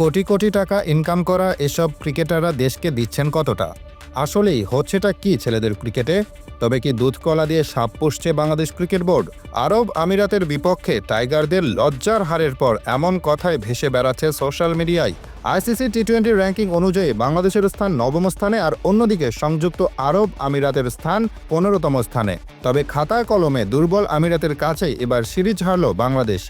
কোটি কোটি টাকা ইনকাম করা এসব ক্রিকেটাররা দেশকে দিচ্ছেন কতটা? আসলেই হচ্ছেটা কি ছেলেদের ক্রিকেটে? তবে কি দুধ কলা দিয়ে সাপ পুষছে বাংলাদেশ ক্রিকেট বোর্ড? আরব আমিরাতের বিপক্ষে টাইগারদের লজ্জার হারের পর এমন কথায় ভেসে বেড়াচ্ছে সোশ্যাল মিডিয়ায়। আইসিসি টি টোয়েন্টি র্যাঙ্কিং অনুযায়ী বাংলাদেশের স্থান নবম স্থানে আর অন্যদিকে সংযুক্ত আরব আমিরাতের স্থান পনেরোতম স্থানে। তবে খাতা কলমে দুর্বল আমিরাতের কাছেই এবার সিরিজ হারল বাংলাদেশ।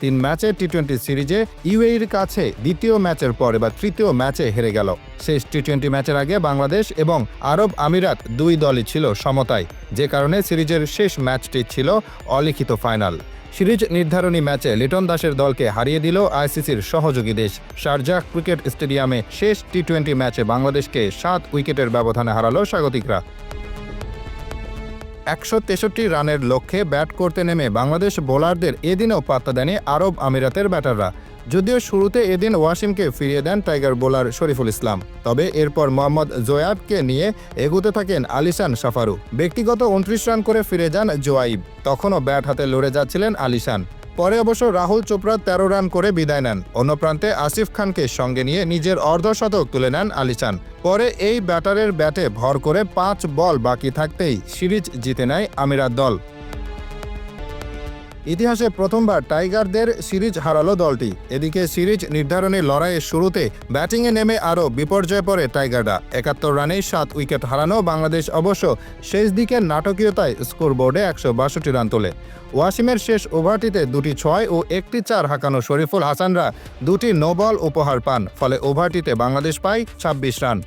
তিন ম্যাচের টি টোয়েন্টি সিরিজে ইউএইর কাছে দ্বিতীয় ম্যাচের পর এবার তৃতীয় ম্যাচে হেরে গেল। শেষ টি টোয়েন্টি ম্যাচের আগে বাংলাদেশ এবং আরব আমিরাত দুই দলই ছিল সমতায়, যে কারণে সিরিজের শেষ ম্যাচটি ছিল অলিখিত ফাইনাল। সিরিজ নির্ধারণী ম্যাচে লিটন দাসের দলকে হারিয়ে দিল আইসিসির সহযোগী দেশ। শারজাহ ক্রিকেট স্টেডিয়ামে শেষ টি টোয়েন্টি ম্যাচে বাংলাদেশকে সাত উইকেটের ব্যবধানে হারালো স্বাগতিকরা। একশো তেষট্টি রানের লক্ষ্যে ব্যাট করতে নেমে বাংলাদেশ বোলারদের এদিনও পাত্তা দেয়নি আরব আমিরাতের ব্যাটাররা। যদিও শুরুতে এদিন ওয়াসিমকে ফিরিয়ে দেন টাইগার বোলার শরীফুল ইসলাম। তবে এরপর মোহাম্মদ জোয়াবকে নিয়ে এগুতে থাকেন আলিশান সাফারু। ব্যক্তিগত উনত্রিশ রান করে ফিরে যান জোয়াইব তখনও ব্যাট হাতে লড়ে যাচ্ছিলেন আলিশান। পরে অবশ্য রাহুল চোপড়া তেরো রান করে বিদায় নেন। অন্য প্রান্তে আসিফ খানকে সঙ্গে নিয়ে নিজের অর্ধশতক তুলে নেন আলিচান পরে এই ব্যাটারের ব্যাটে ভর করে পাঁচ বল বাকি থাকতেই সিরিজ জিতে নেয় আমিরাত দল। ইতিহাসে প্রথমবার টাইগারদের সিরিজ হারালো দলটি। এদিকে সিরিজ নির্ধারণী লড়াইয়ের শুরুতে ব্যাটিংয়ে নেমে আরও বিপর্যয়ে পড়ে টাইগাররা। একাত্তর রানে সাত উইকেট হারানো বাংলাদেশ অবশ্য শেষ দিকের নাটকীয়তায় স্কোরবোর্ডে একশো বাষট্টি রান তোলে। ওয়াসিমের শেষ ওভারটিতে দুটি ছয় ও একটি চার হাঁকানো শরীফুল হাসানরা দুটি নো বল উপহার পান, ফলে ওভারটিতে বাংলাদেশ পায় ছাব্বিশ রান।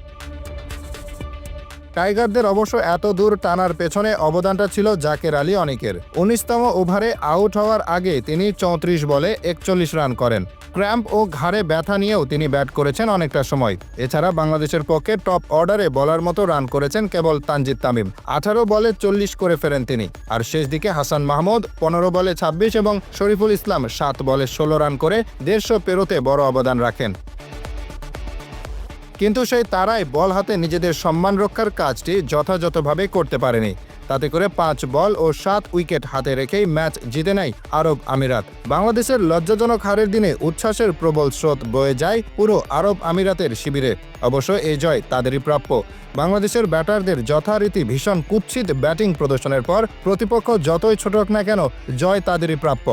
টাইগারদের অবশ্য এত দূর টানার পেছনে অবদানটা ছিল জাকের আলী অনেকের। উনিশতম ওভারে আউট হওয়ার আগে তিনি চৌত্রিশ বলে একচল্লিশ রান করেন। ক্র্যাম্প ও ঘাড়ে ব্যথা নিয়েও তিনি ব্যাট করেছেন অনেকটা সময়। এছাড়া বাংলাদেশের পক্ষে টপ অর্ডারে বলার মতো রান করেছেন কেবল তানজিদ তামিম। আঠারো বলে চল্লিশ করে ফেরেন তিনি। আর শেষ দিকে হাসান মাহমুদ পনেরো বলে ছাব্বিশ এবং শরীফুল ইসলাম সাত বলে ষোলো রান করে দেড়শো পেরোতে বড় অবদান রাখেন। কিন্তু সেই তারাই বল হাতে নিজেদের সম্মান রক্ষার কাজটি যথাযথভাবে করতে পারেনি। তাতে করে পাঁচ বল ও সাত উইকেট হাতে রেখেই ম্যাচ জিতে নেয় আরব আমিরাত। বাংলাদেশের লজ্জাজনক হারের দিনে উচ্ছ্বাসের প্রবল স্রোত বয়ে যায় পুরো আরব আমিরাতের শিবিরে। অবশ্য এই জয় তাদেরই প্রাপ্য। বাংলাদেশের ব্যাটারদের যথারীতি ভীষণ কুৎসিত ব্যাটিং প্রদর্শনের পর প্রতিপক্ষ যতই ছোট হোক না কেন, জয় তাদেরই প্রাপ্য।